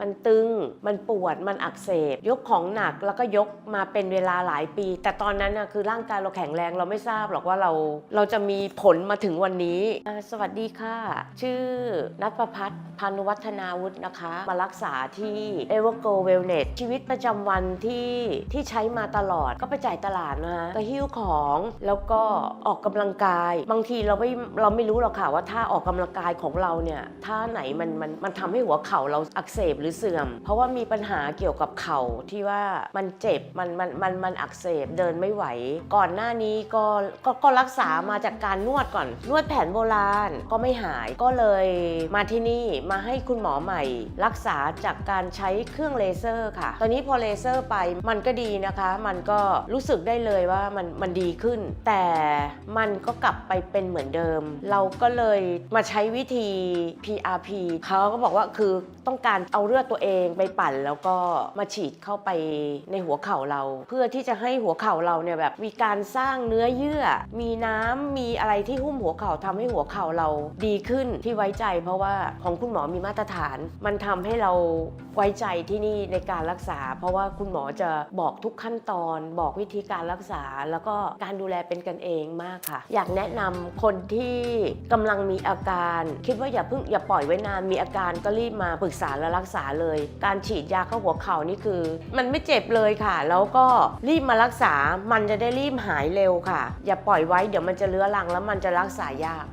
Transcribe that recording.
มันตึง มันปวด มันอักเสบ ยกของหนักแล้วก็ยกมาเป็นเวลาหลายปี แต่ตอนนั้นนะคือร่างกายเราแข็งแรงเราไม่ทราบหรอกว่าเราเราจะมีผลมาถึงวันนี้ สวัสดีค่ะ ชื่อนัทประพัฒน์พานุวัฒนาวุฒินะคะ มารักษาที่ e v e r g o Wellness ชีวิตประจำวันที่ที่ใช้มาตลอดก็ไปจ่ายตลาดนะคะก็หิ้วของแล้วก็ออกกำลังกาย บางทีเราไม่เราไม่รู้หรอกค่ะว่าท่าออกกำลังกายของเราเนี่ยท่าไหนมันมันมันทำให้หัวเข่าเราอักเสบหรือเสื่อม เพราะว่ามีปัญหาเกี่ยวกับเข่าที่ว่ามันเจ็บมันมันมันมันอักเสบเดินไม่ไหว ก่อนหน้านี้ก็ก็ก็รักษามาจากการนวดก่อน นวดแผนโบราณก็ไม่หายก็เลยมาที่นี่มาให้คุณหมอใหม่ รักษาจากการใช้เครื่องเลเซอร์ค่ะ ตอนนี้พอเลเซอร์ไปมันก็ดีนะคะ มันก็รู้สึกได้เลยว่ามันมันดีขึ้น แต่มันก็กลับไปเป็นเหมือนเดิม เราก็เลยมาใช้วิธี PRP เขาก็บอกว่าคือต้องการเอาเลือดตัวเองไปปั่นแล้วก็มาฉีดเข้าไปในหัวเข่าเรา เพื่อที่จะให้หัวเข่าเราเนี่ยแบบมีการสร้างเนื้อเยื่อ มีน้ำมีอะไรที่หุ้มหัวเข่าทำให้หัวเข่าเราดีขึ้นที่ไว้ใจ เพราะว่าของคุณหมอมีมาตรฐาน มันทำให้เราไว้ใจที่นี่ในการรักษา เพราะว่าคุณหมอจะบอกทุกขั้นตอน บอกวิธีการรักษา แล้วก็การดูแลเป็นกันเองมากค่ะ อยากแนะนำคนที่กำลังมีอาการ คิดว่าอย่าเพิ่งอย่าปล่อยไว้นานมีอาการก็รีบมาปรึกษาและรักษาาเลย การฉีดยาเข้าหัวเข่านี่คือ มันไม่เจ็บเลยค่ะ แล้วก็รีบมารักษามันจะได้รีบหายเร็วค่ะ อย่าปล่อยไว้เดี๋ยวมันจะเลื้อรังแล้วมันจะรักษายาก